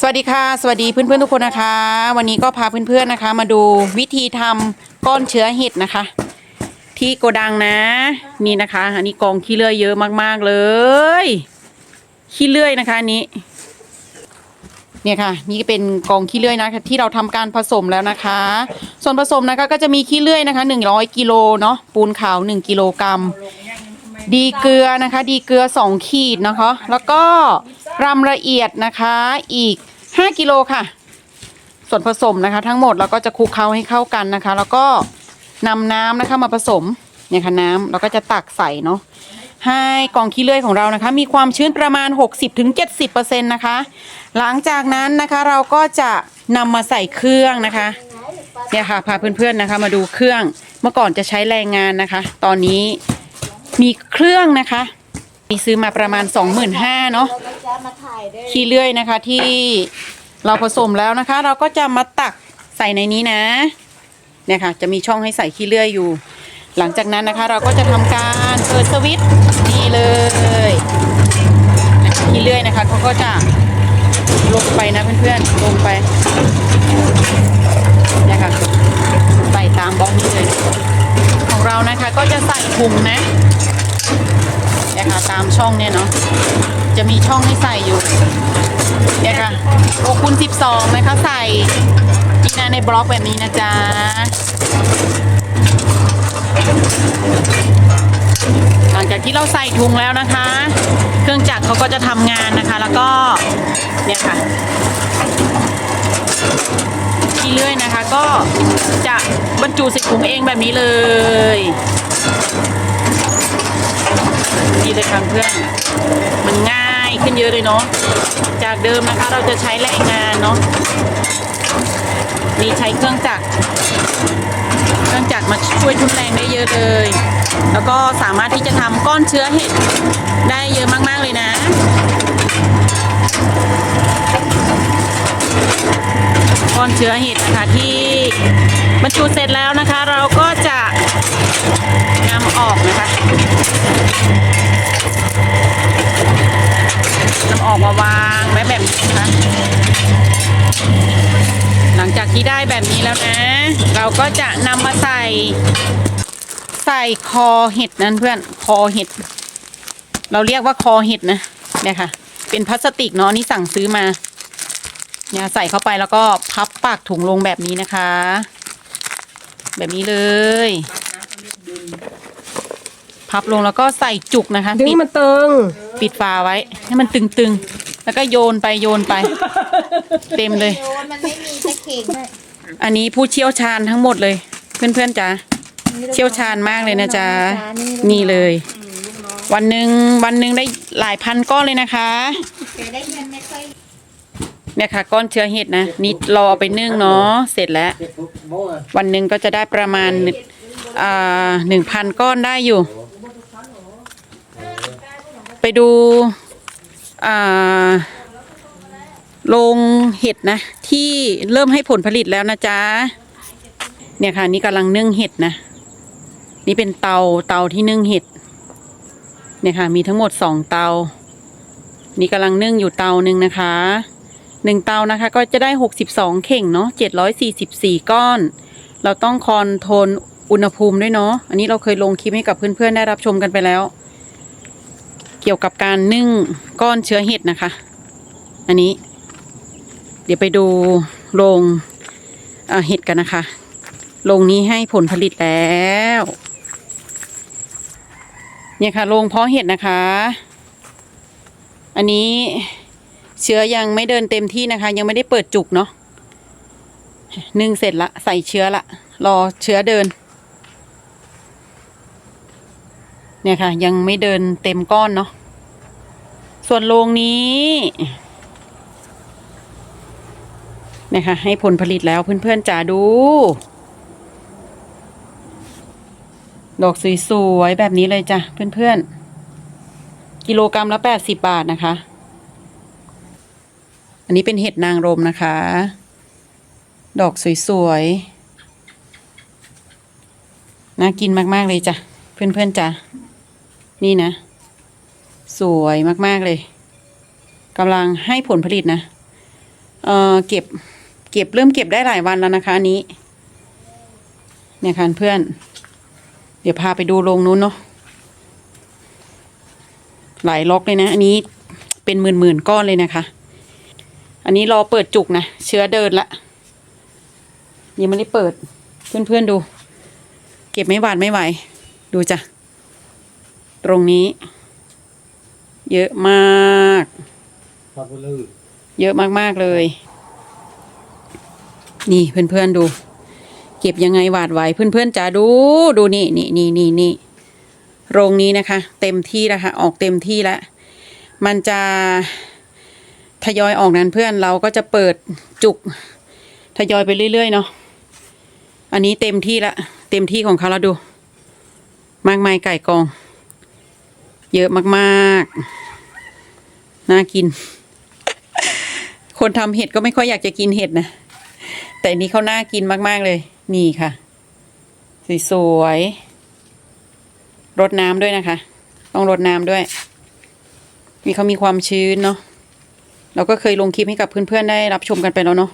สวัสดีค่ะ สวัสดีเพื่อนๆทุกคนนะคะ วันนี้ก็พาเพื่อนๆนะคะ มาดูวิธีทำก้อนเชื้อเห็ดนะคะ ที่โกดังนะ นี่นะคะ อันนี้กองขี้เลื่อยเยอะมากๆเลยขี้เลื่อยนะคะนี้ เนี่ยค่ะ นี่เป็นกองขี้เลื่อยนะคะที่เราทำการผสมแล้วนะคะ ส่วนผสมนะคะก็จะมีขี้เลื่อยนะคะ100กิโลเนาะปูนขาว 1 กิโลกรัมดีเกลือนะคะ ดีเกลือ 2 ขีดนะคะ แล้วก็ รำละเอียดนะคะอีก 5 กิโลค่ะ ส่วนผสมนะคะ ทั้งหมดเราก็จะคลุกเคล้าให้เข้ากันนะคะ แล้วก็นำน้ำนะคะมาผสมเนี่ยค่ะน้ำเราก็จะตักใส่เนาะให้กองขี้เลื่อยของเรานะคะ มีความชื้นประมาณ 60-70%นะคะ หลังจากนั้นนะคะเราก็จะนำมาใส่เครื่องนะคะเนี่ยค่ะพาเพื่อนๆนะคะ มาดูเครื่องเมื่อก่อนจะใช้แรงงานนะคะ ตอนนี้มีเครื่องนะคะ มีซื้อมาประมาณ 25,000เนาะ ขี้เลื่อยนะคะที่เราผสมแล้วนะคะ เราก็จะมาตักใส่ในนี้นะ เนี่ยค่ะ จะมีช่องให้ใส่ขี้เลื่อยอยู่ หลังจากนั้นนะคะ เราก็จะทำการเปิดสวิตช์นี่เลยขี้เลื่อยนะคะเขาก็จะลงไปนะเพื่อนๆลงไปเนี่ยค่ะใส่ตามบล็อกนี้เลยของเรานะคะก็จะใส่ถุงนะ ตามช่องเนี่ยเนาะจะมีช่องให้ใส่อยู่เนี่ยค่ะโอคูณ12นะคะใส่ที่นาในบล็อกแบบนี้นะจ๊ะหลังจากที่เราใส่ถุงแล้วนะคะ เครื่องจักรเขาก็จะทำงานนะคะ แล้วก็เนี่ยค่ะที่เลื่อยนะคะก็จะบรรจุใส่ถุงเองแบบนี้เลย เลยค่ะเพื่อนมันง่ายขึ้นเยอะเลยเนาะจากเดิมนะคะเราจะใช้แรงงานเนาะนี่ใช้เครื่องจักรเครื่องจักรมาช่วยทุนแรงได้เยอะเลย แล้วก็สามารถที่จะทำก้อนเชื้อเห็ดได้เยอะมากๆเลยนะก้อนเชื้อเห็ดนะคะที่บรรจุเสร็จแล้วนะคะ เราก็จะนำออกนะคะนำออกมาวางไว้แบบนี้นะคะหลังจาก ที่ได้แบบนี้แล้วนะ เราก็จะนำมาใส่ ใส่คอเห็ดนั่นเพื่อนคอเห็ด เราเรียกว่าคอเห็ดนะเนี่ยค่ะ เป็นพลาสติกเนาะนี่สั่งซื้อมา เนี่ยใส่เข้าไปแล้วก็พับปากถุงลงแบบนี้นะคะ แบบนี้เลยพับลงแล้วก็ใส่จุกนะคะดึงปิดมันตึงปิดฝาไว้ให้มันตึงๆ แล้วก็โยนไปโยนไป เต็มเลย โยนมันไม่มีตะเข่งด้วยอันนี้ผู้เชี่ยวชาญทั้งหมดเลย เพื่อนๆจ้ะเชี่ยวชาญมากเลยนะจ๊ะนี่เลย วันหนึ่งวันหนึ่งได้หลายพันก้อนเลยนะคะแต่ได้เงินไม่ค่อยเนี่ยค่ะ ก้อนเชื้อเห็ดนะนี่รอเอาไปนึ่งเนาะเสร็จแล้ว วันหนึ่งก็จะได้ประมาณอ่าหนึ่งพันก้อนได้อยู่ ไปดูอ่า โรงเห็ดนะ ที่เริ่มให้ผลผลิตแล้วนะจ๊ะ เนี่ยค่ะ นี่กำลังนึ่งเห็ดนะ นี่เป็นเตาเตาที่นึ่งเห็ด เนี่ยค่ะ มีทั้งหมดสองเตา นี่กำลังนึ่งอยู่เตาหนึ่งนะคะหนึ่งเตานะคะ ก็จะได้หกสิบสองเข่งเนาะเจ็ดร้อยสี่สิบสี่ก้อน เราต้องคอนโทรลอุณหภูมิด้วยเนาะ อันนี้เราเคยลงคลิปให้กับเพื่อนๆได้รับชมกันไปแล้ว เกี่ยวกับการนึ่งก้อนเชื้อเห็ดนะคะ อันนี้ เดี๋ยวไปดูโรงเห็ดกันนะคะโรงนี้ให้ผลผลิตแล้วเนี่ยค่ะโรงเพาะเห็ดนะคะ อันนี้เชื้อยังไม่เดินเต็มที่นะคะ ยังไม่ได้เปิดจุกเนาะนึ่งเสร็จละใส่เชื้อละ รอเชื้อเดิน เนี่ยค่ะ ยังไม่เดินเต็มก้อนเนาะส่วนโรงนี้เนี่ยค่ะ ให้ผลผลิตแล้วเพื่อนๆจ๋าดู ดอกสวยๆแบบนี้เลยจ้ะเพื่อนๆ กิโลกรัมละแปดสิบบาทนะคะ อันนี้เป็นเห็ดนางรมนะคะ ดอกสวยๆน่ากินมาก ๆ เลยจ้ะ เพื่อน ๆจ้ะ นี่นะ สวยมากๆเลยกำลังให้ผลผลิตนะเออเก็บ เก็บเริ่มเก็บได้หลายวันแล้วนะคะอันนี้ เนี่ยค่ะเพื่อน เดี๋ยวพาไปดูโรงนู้นเนาะหลายล็อกเลยนะ อันนี้เป็นหมื่นหมื่นก้อนเลยนะคะ อันนี้รอเปิดจุกนะ เชื้อเดินละยังไม่ได้เปิด เพื่อนๆดู เก็บไม่หวาดไม่ไหว ดูจ้ะ ตรงนี้ เยอะมากพอดไปเลยเยอะมากๆเลย นี่เพื่อนๆดู เก็บยังไงหวาดไหวเพื่อนๆจ๋าดูดูนี่นี่นี่นี่นี่โรงนี้นะคะ เต็มที่แล้วค่ะออกเต็มที่แล้วมันจะทยอยออกนั้นเพื่อนเราก็จะเปิดจุกทยอยไปเรื่อยๆเนาะอันนี้เต็มที่ละ เต็มที่ของเขาแล้วดู มากมายไก่กอง เยอะมากๆ น่ากิน คนทำเห็ดก็ไม่ค่อยอยากจะกินเห็ดนะ แต่นี้เขาน่ากินมากๆเลย นี่ค่ะสวยๆรดน้ำด้วยนะคะ ต้องรดน้ำด้วย มีเขามีความชื้นเนาะ เราก็เคยลงคลิปให้กับเพื่อนๆได้รับชมกันไปแล้วเนาะ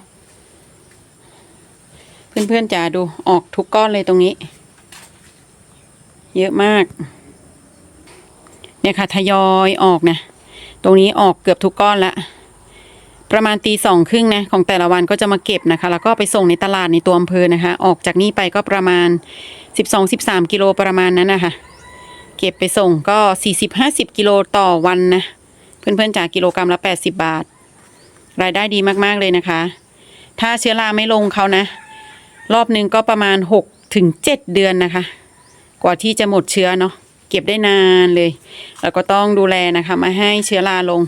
เพื่อนๆจ๋าดูออกทุกก้อนเลยตรงนี้ เยอะมาก เนี่ยค่ะทยอยออกนะตรงนี้ออกเกือบทุกก้อนละประมาณตีสองครึ่งนะของแต่ละวันก็จะมาเก็บนะคะ แล้วก็ไปส่งในตลาดในตัวอำเภอนะคะ ออกจากนี่ไปก็ประมาณสิบสองสิบสามกิโลประมาณนั้นนะคะเก็บไปส่งก็สี่สิบห้าสิบกิโลต่อวันนะ เพื่อนๆจากกิโลกรัมละแปดสิบาท รายได้ดีมากๆเลยนะคะ ถ้าเชื้อราไม่ลงเขานะ รอบหนึ่งก็ประมาณหกถึงเจ็ดเดือนนะคะ กว่าที่จะหมดเชื้อเนาะ ก็บได้นานเลย แล้วก็ต้องดูแลนะคะมาให้เชื้อราลง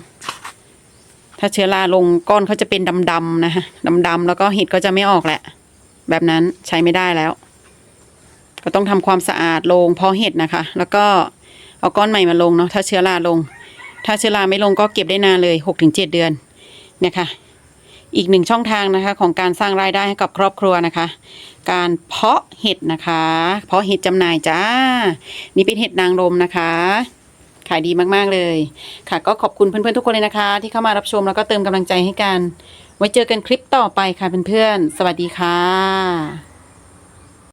ถ้าเชื้อราลงก้อนเขาจะเป็นดำๆนะคะดำๆแล้วก็เห็ดก็จะไม่ออกแหละ แบบนั้นใช้ไม่ได้แล้ว ก็ต้องทำความสะอาดลงเพาะเห็ดนะคะ แล้วก็เอาก้อนใหม่มาลงเนาะถ้าเชื้อราลง ถ้าเชื้อราไม่ลงก็เก็บได้นานเลยหกถึงเจ็ดเดือนเนี่ยค่ะ อีกหนึ่งช่องทางนะคะของการสร้างรายได้ให้กับครอบครัวนะคะ การเพาะเห็ดนะคะ เพาะเห็ดจำหน่ายจ้า นี่เป็นเห็ดนางรมนะคะขายดีมากๆเลย ค่ะก็ขอบคุณเพื่อนๆทุกคนเลยนะคะ ที่เข้ามารับชมแล้วก็เติมกำลังใจให้กัน ไว้เจอกันคลิปต่อไปค่ะเพื่อนๆสวัสดีค่ะ